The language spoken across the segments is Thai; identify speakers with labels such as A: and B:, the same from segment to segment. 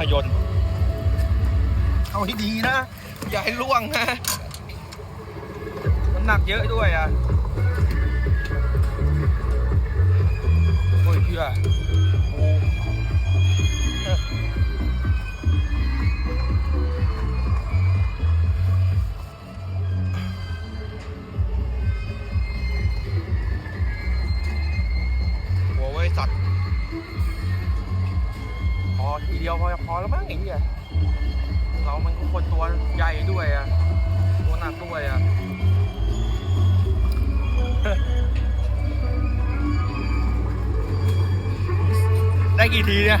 A: พยนตร์เอาให้ดีนะ อย่าให้ล่วงนะน้ำหนักเยอะด้วยอะโอ้ยเชื่อโอ้ อแล้วมั้งไอ้เหี้ยเรามันก็คนตัวใหญ่ด้วยอะ ตัวหนักด้วยอะได้กี่ทีเนี่ย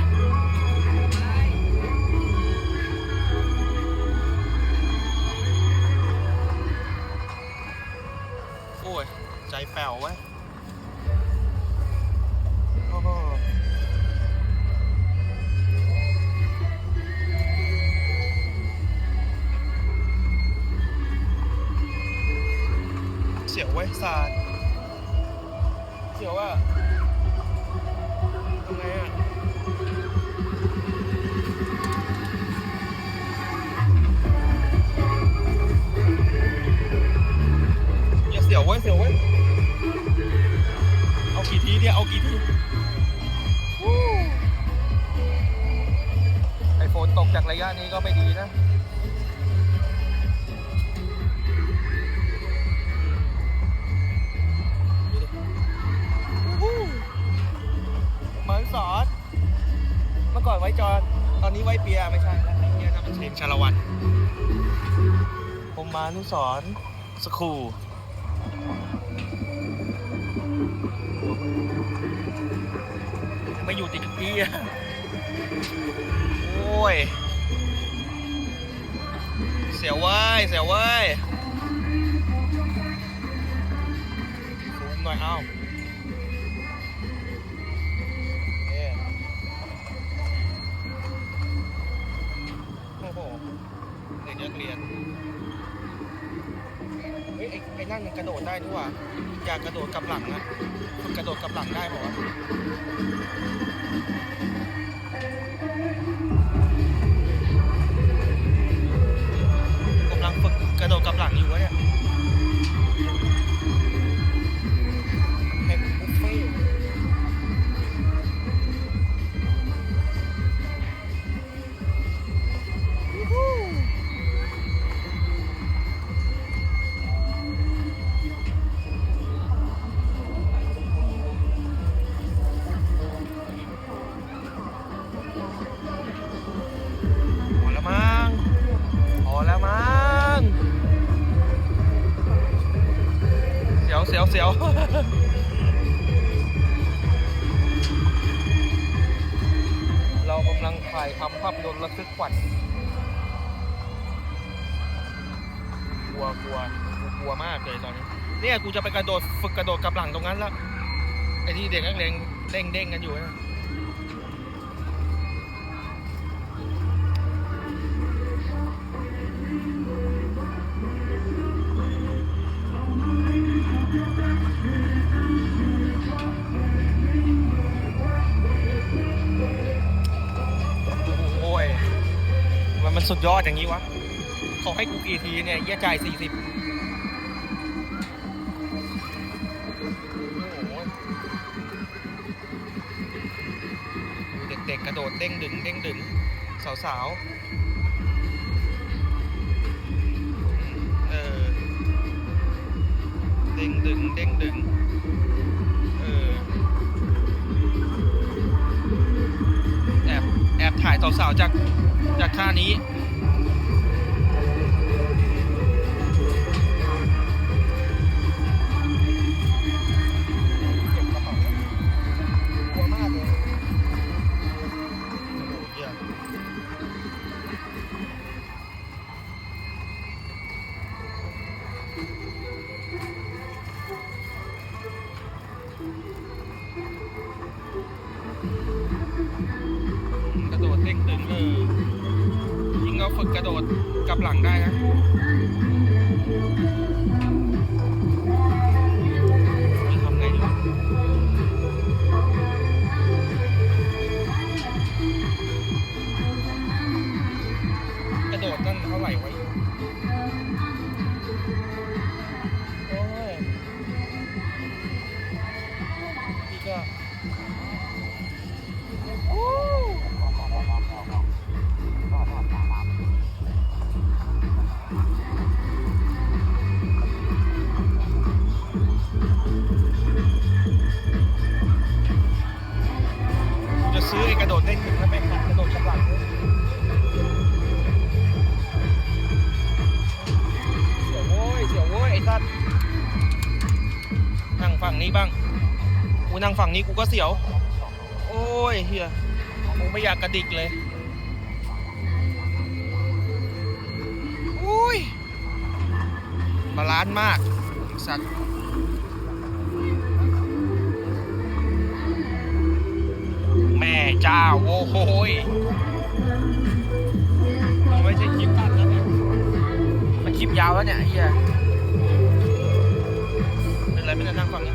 A: โอ้ย ใจแป๋วไว้ วไว้สาดเสียวว่าทำไงอะอย่าเสียวไว้ยเสียวไว้ยเอากี่ทีเนี่ยเอากี่ทีไอโฟนตกจากระยะนี้ก็ไม่ดีนะ ก่อนไว้จอนตอนนี้ไว้เปียไม่ใช่แล้วไอ้เนี้ยนะมันเชนชาละวันผมมานุสรณ์สกครูไม่อยู่ติดกับพี่อะโอ้ย เสียวว้ยเสียวว้ยซูมหน่อยเอ้า เรียน เฮ้ยไอ้ไอ้นั่นมันกระโดดได้ด้วยว่ะอยากกระโดดกลับหลังนะฝึกกระโดดกลับหลังได้บอกว่าวะกำลังฝึกกระโดดกลับหลังอยู่วะเนี่ย เสียวเรากำลังถ่ายทำภาพยนตร์ระทึกขวัญกลัวกลัวกลัวมากเลยตอนนี้ เนี่ยกูจะไปกระโดดฝึกกระโดดกับหลังตรงนั้นแล้วไอ้ที่เด็กนักเรียนเด้งเด้งกันอยู่นะ สุดยอดอย่างนี้วะเขาให้กูกี่ทีเนี่ยเยี่ยจ่ายสี่สิบเด็กๆกระโดดเด้งดึงเด้งดึงสาวๆ เออ เด้งดึงเด้งดึงเออ แอบ แอบถ่ายสาวๆจาก จากค่านี้ ด้งตึงเออยิงเราฝึกกระโดดกับหลังได้นะทำไงดีกระโดดนั่นเท่าไหร่ไว้โอ้ยนี่ก็ ฝั่งนี้บ้างกูนั่งฝั่งนี้กูก็เสียว โอ้ยเฮียกูไม่อยากกระดิกเลยอุ้ยบาลานซ์มากสัตว์แม่เจ้าโอ้โหยมันไม่ใช่คลิปตัดแล้วเนี่ยมันคลิปยาวแล้วเนี่ยเฮีย เป็นไรไม่ได้นั่งฝั่งนี้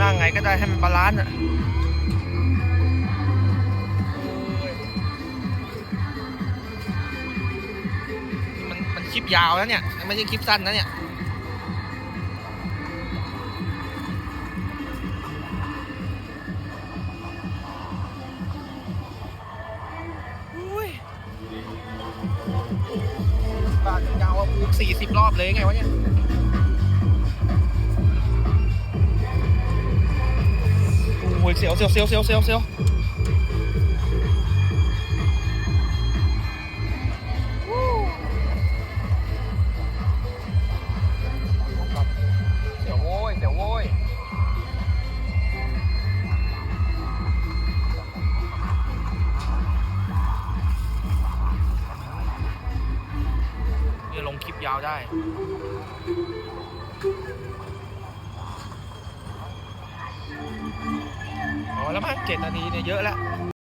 A: นั่งไงก็ได้ให้มันบาลานซ์อะมันมันคลิปยาวแล้วเนี่ย ไม่ใช่คลิปสั้นนะเนี่ยอุ้ยบ้านยาวอะกูสี่สิบรอบเลยไงวะเนี่ย โอ้ยเสียวเสียวเสียวเสียวเสียวเสียวเสียวโว้ยเสียวโว้ยจะลงคลิปยาวได้ แล้วมั้งเจ็ดนาทีเนี่ยเยอะแล้ว